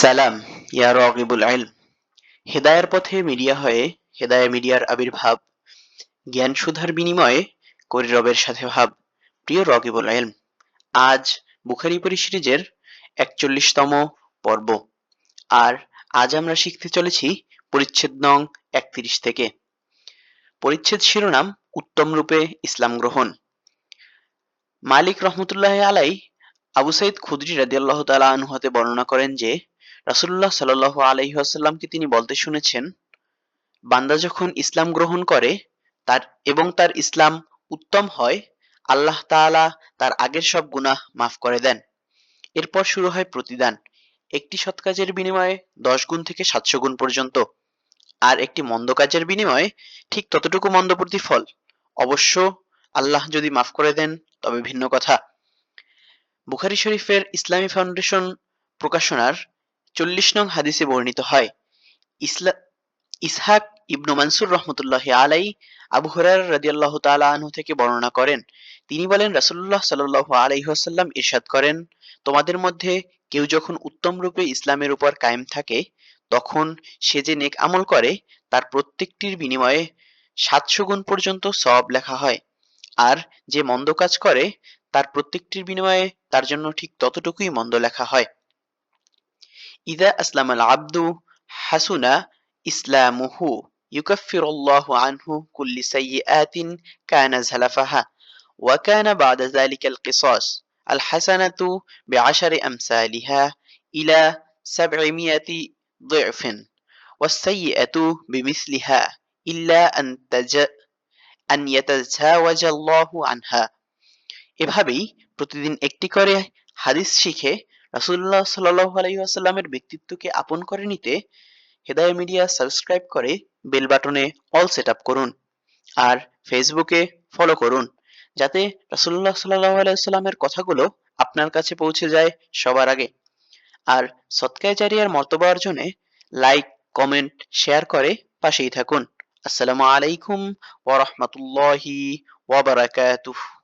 সালাম, ইয়া রগিবুল ইলম। হেদায়ের পথে মিডিয়া হয়ে, হেদায়া মিডিয়ার আবির্ভাব, জ্ঞান সুধার বিনিময়ে করি রবের সাথে ভাব। প্রিয় রগিবুল ইলম, আজ বুখারি পরি সিরিজের একচল্লিশতম পর্ব। আর আজ আমরা শিখতে চলেছি পরিচ্ছেদ নং একত্রিশ থেকে। পরিচ্ছেদ শিরোনাম উত্তম রূপে ইসলাম গ্রহণ। মালিক রহমতুল্লাহ আলাই আবু সাইদ খুদরি রাদিয়াল্লাহ তাআলা আনহু হতে বর্ণনা করেন যে রাসূলুল্লাহ সাল্লাল্লাহু আলাইহি ওয়াসাল্লামকে তিনি বলতে শুনেছেন, বান্দা যখন ইসলাম গ্রহণ করে, তার এবং তার ইসলাম উত্তম হয়, আল্লাহ তাআলা তার আগের সব গুনাহ মাফ করে দেন। এরপর শুরু হয় প্রতিদান। একটি সৎ কাজের বিনিময়ে দশ গুণ থেকে সাতশো গুণ পর্যন্ত। আর একটি মন্দ কাজের বিনিময়ে ঠিক ততটুকু মন্দ প্রতিফল অবশ্য আল্লাহ যদি মাফ করে দেন, তবে ভিন্ন কথা। বুখারি শরীফের ইসলামী ফাউন্ডেশন প্রকাশনার চল্লিশ নং হাদিসে বর্ণিত হয়, ইসলা, ইসহাক ইবনু মানসুর রহমতুল্লাহ আলাই আবু হুরার রাদিয়াল্লাহু তাআলা আনহু থেকে বর্ণনা করেন। তিনি বলেন, রাসূলুল্লাহ সাল্লাল্লাহু আলাইহি ওয়াসাল্লাম ইরশাদ করেন, তোমাদের মধ্যে কেউ যখন উত্তম রূপে ইসলামের উপর কায়েম থাকে, তখন সে যে নেক আমল করে, তার প্রত্যেকটির বিনিময়ে সাতশো গুণ পর্যন্ত সব লেখা হয়। আর যে মন্দ কাজ করে, তার প্রত্যেকটির বিনিময়ে তার জন্য ঠিক ততটুকুই মন্দ লেখা হয়। ইদা আসলাম আল আব্দু হাসুনা ইসলামুহু يكفر الله عنه كل سيئات كان زلفها وكان بعد ذلك القصاص الحسنة بعشر أمثالها إلى سبعمائة ضعف والسيئة بمثلها إلا أن تج أن يتجاوز الله عنها এভাবেই প্রতিদিন একটি করে হাদিস শিখে রাসূলুল্লাহ সাল্লাল্লাহু আলাইহি ব্যক্তিত্বকে আপন করে নিতে হেদায়া মিডিয়া সাবস্ক্রাইব করে বেল বাটনে অল সেট করুন আর ফেসবুকে ফলো করুন যাতে রাসূলুল্লাহ সাল্লাল্লাহু আলাইহি ওয়াসাল্লামের কথাগুলো আপনার কাছে পৌঁছে যায় সবার আগে। আর সৎকায় জারিয়ার মর্তবা অর্জনে লাইক, কমেন্ট, শেয়ার করে পাশেই থাকুন। আসসালামু আলাইকুম ওয়া রাহমাতুল্লাহি ওয়া বারাকাতুহু।